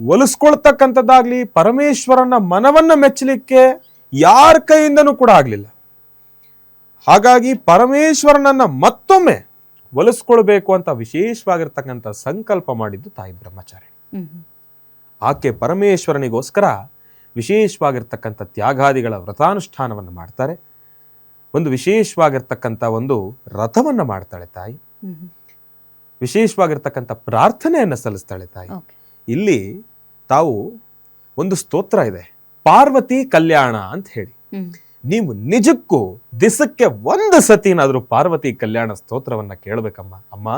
ಒಲಿಸ್ಕೊಳ್ತಕ್ಕಂಥದ್ದಾಗ್ಲಿ ಪರಮೇಶ್ವರನ ಮನವನ್ನ ಮೆಚ್ಚಲಿಕ್ಕೆ ಯಾರ ಕೈಯಿಂದನೂ ಕೂಡ ಆಗಲಿಲ್ಲ. ಹಾಗಾಗಿ ಪರಮೇಶ್ವರನನ್ನ ಮತ್ತೊಮ್ಮೆ ಒಲಿಸ್ಕೊಳ್ಬೇಕು ಅಂತ ವಿಶೇಷವಾಗಿರ್ತಕ್ಕಂಥ ಸಂಕಲ್ಪ ಮಾಡಿದ್ದು ತಾಯಿ ಬ್ರಹ್ಮಚಾರಿ. ಹ್ಮ್ ಹ್ಮ್. ಆಕೆ ಪರಮೇಶ್ವರನಿಗೋಸ್ಕರ ವಿಶೇಷವಾಗಿರ್ತಕ್ಕಂಥ ತ್ಯಾಗಾದಿಗಳ ವ್ರತಾನುಷ್ಠಾನವನ್ನು ಮಾಡ್ತಾರೆ. ಒಂದು ವಿಶೇಷವಾಗಿರ್ತಕ್ಕಂಥ ಒಂದು ರಥವನ್ನು ಮಾಡ್ತಾಳೆ ತಾಯಿ. ವಿಶೇಷವಾಗಿರ್ತಕ್ಕಂಥ ಪ್ರಾರ್ಥನೆಯನ್ನು ಸಲ್ಲಿಸ್ತಾಳೆ ತಾಯಿ. ಇಲ್ಲಿ ತಾವು ಒಂದು ಸ್ತೋತ್ರ ಇದೆ. ಪಾರ್ವತಿ ಕಲ್ಯಾಣ ಅಂತ ಹೇಳಿ. ನೀವು ನಿಜಕ್ಕೂ ದಿಸಕ್ಕೆ ಒಂದು ಸತಿನಾದರೂ ಪಾರ್ವತಿ ಕಲ್ಯಾಣ ಸ್ತೋತ್ರವನ್ನ ಕೇಳಬೇಕಮ್ಮ. ಅಮ್ಮ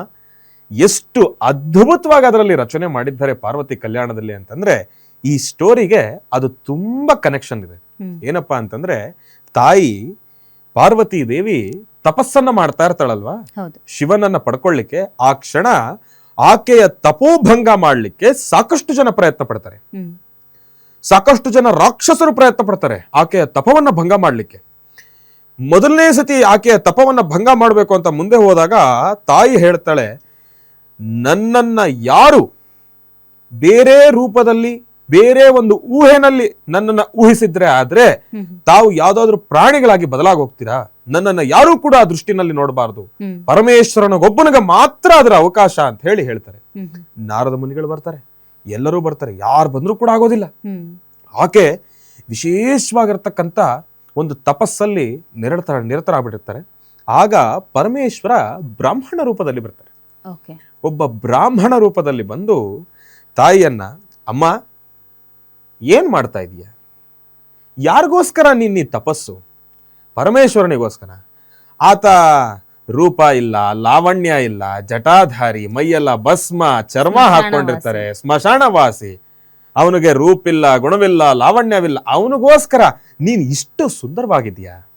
ಎಷ್ಟು ಅದ್ಭುತವಾಗಿ ಅದರಲ್ಲಿ ರಚನೆ ಮಾಡಿದ್ದಾರೆ ಪಾರ್ವತಿ ಕಲ್ಯಾಣದಲ್ಲಿ ಅಂತಂದ್ರೆ ಈ ಸ್ಟೋರಿಗೆ ಅದು ತುಂಬಾ ಕನೆಕ್ಷನ್ ಇದೆ. ಏನಪ್ಪಾ ಅಂತಂದ್ರೆ ತಾಯಿ ಪಾರ್ವತಿ ದೇವಿ ತಪಸ್ಸನ್ನ ಮಾಡ್ತಾ ಇರ್ತಾಳಲ್ವಾ? ಶಿವನನ್ನ ಪಡ್ಕೊಳ್ಳಿಕ್ಕೆ ಆ ಕ್ಷಣ ಆಕೆಯ ತಪೋಭಂಗ ಮಾಡಲಿಕ್ಕೆ ಸಾಕಷ್ಟು ಜನ ಪ್ರಯತ್ನ ಪಡ್ತಾರೆ. ಸಾಕಷ್ಟು ಜನ ರಾಕ್ಷಸರು ಪ್ರಯತ್ನ ಪಡ್ತಾರೆ ಆಕೆಯ ತಪವನ್ನ ಭಂಗ ಮಾಡಲಿಕ್ಕೆ. ಮೊದಲನೇ ಸತಿ ಆಕೆಯ ತಪವನ್ನ ಭಂಗ ಮಾಡಬೇಕು ಅಂತ ಮುಂದೆ ಹೋದಾಗ ತಾಯಿ ಹೇಳ್ತಾಳೆ ನನ್ನನ್ನ ಯಾರು ಬೇರೆ ರೂಪದಲ್ಲಿ ಬೇರೆ ಒಂದು ಊಹೆನಲ್ಲಿ ನನ್ನನ್ನ ಊಹಿಸಿದ್ರೆ ಆದ್ರೆ ತಾವು ಯಾವ್ದಾದ್ರು ಪ್ರಾಣಿಗಳಾಗಿ ಬದಲಾಗೋಗ್ತೀರಾ? ನನ್ನನ್ನ ಯಾರು ಕೂಡ ಆ ದೃಷ್ಟಿನಲ್ಲಿ ನೋಡಬಾರದು. ಪರಮೇಶ್ವರನಗೊಬ್ಬನಿಗೆ ಮಾತ್ರ ಅದರ ಅವಕಾಶ ಅಂತ ಹೇಳಿ ಹೇಳ್ತಾರೆ. ನಾರದ ಮುನಿಗಳು ಬರ್ತಾರೆ. ಎಲ್ಲರೂ ಬರ್ತಾರೆ. ಯಾರು ಬಂದರೂ ಕೂಡ ಆಗೋದಿಲ್ಲ. ಆಕೆ ವಿಶೇಷವಾಗಿರ್ತಕ್ಕಂಥ ಒಂದು ತಪಸ್ಸಲ್ಲಿ ನಿರತರ ನಿರತರಾಗ್ಬಿಟ್ಟಿರ್ತಾರೆ. ಆಗ ಪರಮೇಶ್ವರ ಬ್ರಾಹ್ಮಣ ರೂಪದಲ್ಲಿ ಬರ್ತಾರೆ. ಒಬ್ಬ ಬ್ರಾಹ್ಮಣ ರೂಪದಲ್ಲಿ ಬಂದು ತಾಯಿಯನ್ನ ಅಮ್ಮ ಏನ್ ಮಾಡ್ತಾ ಇದೀಯ? ಯಾರಿಗೋಸ್ಕರ ನಿನ್ನ ತಪಸ್ಸು? ಪರಮೇಶ್ವರನಿಗೋಸ್ಕರ. ಆತ ರೂಪ ಇಲ್ಲ ಲಾವಣ್ಯ ಇಲ್ಲ ಜಟಾಧಾರಿ ಮೈಯೆಲ್ಲ ಭಸ್ಮ ಚರ್ಮ ಹಾಕೊಂಡಿರ್ತಾರೆ ಸ್ಮಶಾನವಾಸಿ. ಅವನಿಗೆ ರೂಪಿಲ್ಲ ಗುಣವಿಲ್ಲ ಲಾವಣ್ಯವಿಲ್ಲ. ಅವನಿಗೋಸ್ಕರ ನೀನ್ ಇಷ್ಟು ಸುಂದರವಾಗಿದೆಯಾ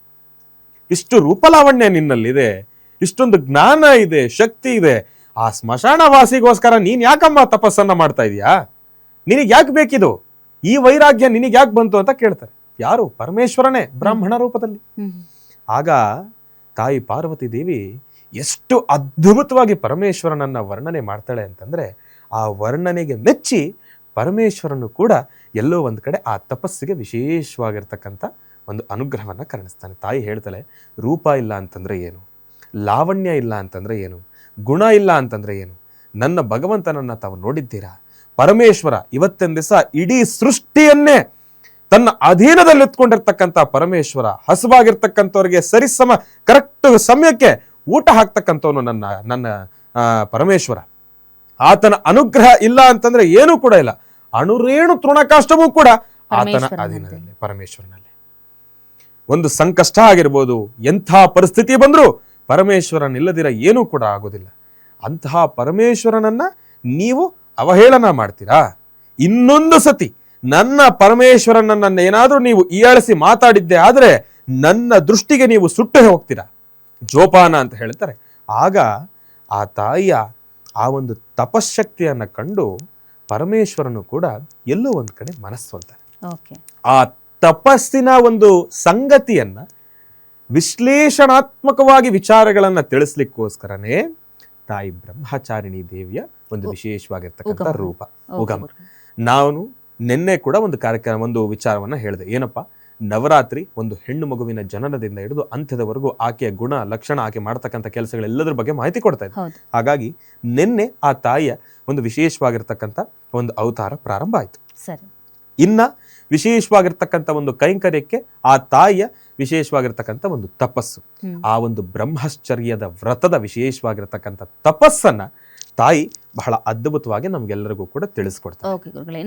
ಇಷ್ಟು ರೂಪಲಾವಣ್ಯ ನಿನ್ನಲ್ಲಿದೆ ಇಷ್ಟೊಂದು ಜ್ಞಾನ ಇದೆ ಶಕ್ತಿ ಇದೆ. ಆ ಸ್ಮಶಾನವಾಸಿಗೋಸ್ಕರ ನೀನ್ ಯಾಕಮ್ಮ ತಪಸ್ಸನ್ನ ಮಾಡ್ತಾ ಇದೀಯಾ? ನಿನಗೆ ಯಾಕೆ ಬೇಕಿದು? ಈ ವೈರಾಗ್ಯ ನಿನಗೆ ಯಾಕೆ ಬಂತು ಅಂತ ಕೇಳ್ತಾರೆ. ಯಾರು? ಪರಮೇಶ್ವರನೇ ಬ್ರಾಹ್ಮಣ ರೂಪದಲ್ಲಿ. ಆಗ ತಾಯಿ ಪಾರ್ವತಿ ದೇವಿ ಎಷ್ಟು ಅದ್ಭುತವಾಗಿ ಪರಮೇಶ್ವರನನ್ನ ವರ್ಣನೆ ಮಾಡ್ತಾಳೆ ಅಂತಂದ್ರೆ ಆ ವರ್ಣನೆಗೆ ಮೆಚ್ಚಿ ಪರಮೇಶ್ವರನು ಕೂಡ ಎಲ್ಲೋ ಒಂದು ಕಡೆ ಆ ತಪಸ್ಸಿಗೆ ವಿಶೇಷವಾಗಿರ್ತಕ್ಕಂಥ ಒಂದು ಅನುಗ್ರಹವನ್ನ ಕರುಣಿಸ್ತಾನೆ. ತಾಯಿ ಹೇಳ್ತಾಳೆ ರೂಪ ಇಲ್ಲ ಅಂತಂದ್ರೆ ಏನು? ಲಾವಣ್ಯ ಇಲ್ಲ ಅಂತಂದ್ರೆ ಏನು? ಗುಣ ಇಲ್ಲ ಅಂತಂದ್ರೆ ಏನು? ನನ್ನ ಭಗವಂತನನ್ನ ತಾವು ನೋಡಿದ್ದೀರಾ? ಪರಮೇಶ್ವರ ಇವತ್ತಿನ ದಿವಸ ಇಡೀ ಸೃಷ್ಟಿಯನ್ನೇ ತನ್ನ ಅಧೀನದಲ್ಲಿ ಎತ್ಕೊಂಡಿರ್ತಕ್ಕಂಥ ಪರಮೇಶ್ವರ ಹಸುವಾಗಿರ್ತಕ್ಕಂಥವ್ರಿಗೆ ಸರಿಸಮ ಕರೆಕ್ಟ್ ಸಮಯಕ್ಕೆ ಊಟ ಹಾಕ್ತಕ್ಕಂಥವನು ನನ್ನ ನನ್ನ ಪರಮೇಶ್ವರ. ಆತನ ಅನುಗ್ರಹ ಇಲ್ಲ ಅಂತಂದ್ರೆ ಏನೂ ಕೂಡ ಇಲ್ಲ. ಅಣುರೇಣು ತೃಣಕಾಷ್ಟವೂ ಕೂಡ ಆತನ ಅಧೀನದಲ್ಲಿ ಪರಮೇಶ್ವರನಲ್ಲಿ. ಒಂದು ಸಂಕಷ್ಟ ಆಗಿರ್ಬೋದು ಎಂಥ ಪರಿಸ್ಥಿತಿ ಬಂದರೂ ಪರಮೇಶ್ವರನಿಲ್ಲದಿರ ಏನೂ ಕೂಡ ಆಗೋದಿಲ್ಲ. ಅಂತಹ ಪರಮೇಶ್ವರನನ್ನ ನೀವು ಅವಹೇಳನ ಮಾಡ್ತೀರಾ? ಇನ್ನೊಂದು ಸತಿ ನನ್ನ ಪರಮೇಶ್ವರನನ್ನ ಏನಾದರೂ ನೀವು ಈಯಾಳಿಸಿ ಮಾತಾಡಿದ್ದೆ ಆದರೆ ನನ್ನ ದೃಷ್ಟಿಗೆ ನೀವು ಸುಟ್ಟು ಹೋಗ್ತೀರಾ? ಜೋಪಾನ ಅಂತ ಹೇಳ್ತಾರೆ. ಆಗ ಆ ತಾಯಿಯ ಆ ಒಂದು ತಪಶಕ್ತಿಯನ್ನು ಕಂಡು ಪರಮೇಶ್ವರನು ಕೂಡ ಎಲ್ಲೋ ಒಂದು ಕಡೆ ಮನಸ್ಸೊಲ್ತಾನೆ. ಓಕೆ. ಆ ತಪಸ್ಸಿನ ಒಂದು ಸಂಗತಿಯನ್ನ ವಿಶ್ಲೇಷಣಾತ್ಮಕವಾಗಿ ವಿಚಾರಗಳನ್ನು ತಿಳಿಸ್ಲಿಕ್ಕೋಸ್ಕರನೇ ತಾಯಿ ಬ್ರಹ್ಮಚಾರಿಣಿ ದೇವಿಯ ಒಂದು ವಿಶೇಷವಾಗಿರ್ತಕ್ಕಂಥ. ರೂಪ ಉಗಮ. ನಾನು ನಿನ್ನೆ ಕೂಡ ಒಂದು ಕಾರ್ಯಕ್ರಮ ಒಂದು ವಿಚಾರವನ್ನ ಹೇಳಿದೆ. ಏನಪ್ಪ? ನವರಾತ್ರಿ ಒಂದು ಹೆಣ್ಣು ಮಗುವಿನ ಜನನದಿಂದ ಹಿಡಿದು ಅಂತ್ಯದವರೆಗೂ ಆಕೆಯ ಗುಣ ಲಕ್ಷಣ ಆಕೆ ಮಾಡ್ತಕ್ಕಂಥ ಕೆಲಸಗಳೆಲ್ಲದರ ಬಗ್ಗೆ ಮಾಹಿತಿ ಕೊಡ್ತಾ ಇದೆ ಹಾಗಾಗಿ ನಿನ್ನೆ ಆ ತಾಯಿಯ ಒಂದು ವಿಶೇಷವಾಗಿರ್ತಕ್ಕಂಥ ಒಂದು ಅವತಾರ ಪ್ರಾರಂಭ ಆಯಿತು. ಸರಿ. ಇನ್ನ ವಿಶೇಷವಾಗಿರ್ತಕ್ಕಂಥ ಒಂದು ಕೈಂಕರ್ಯಕ್ಕೆ ಆ ತಾಯಿಯ ವಿಶೇಷವಾಗಿರ್ತಕ್ಕಂಥ ಒಂದು ತಪಸ್ಸು. ಆ ಒಂದು ಬ್ರಹ್ಮಶ್ಚರ್ಯದ ವ್ರತದ ವಿಶೇಷವಾಗಿರ್ತಕ್ಕಂಥ ತಪಸ್ಸನ್ನ ತಾಯಿ ಬಹಳ ಅದ್ಭುತವಾಗಿ ನಮ್ಗೆಲ್ಲರಿಗೂ ಕೂಡ ತಿಳಿಸ್ಕೊಡ್ತಾರೆ. ಓಕೆ ಗುರುಗಳೇ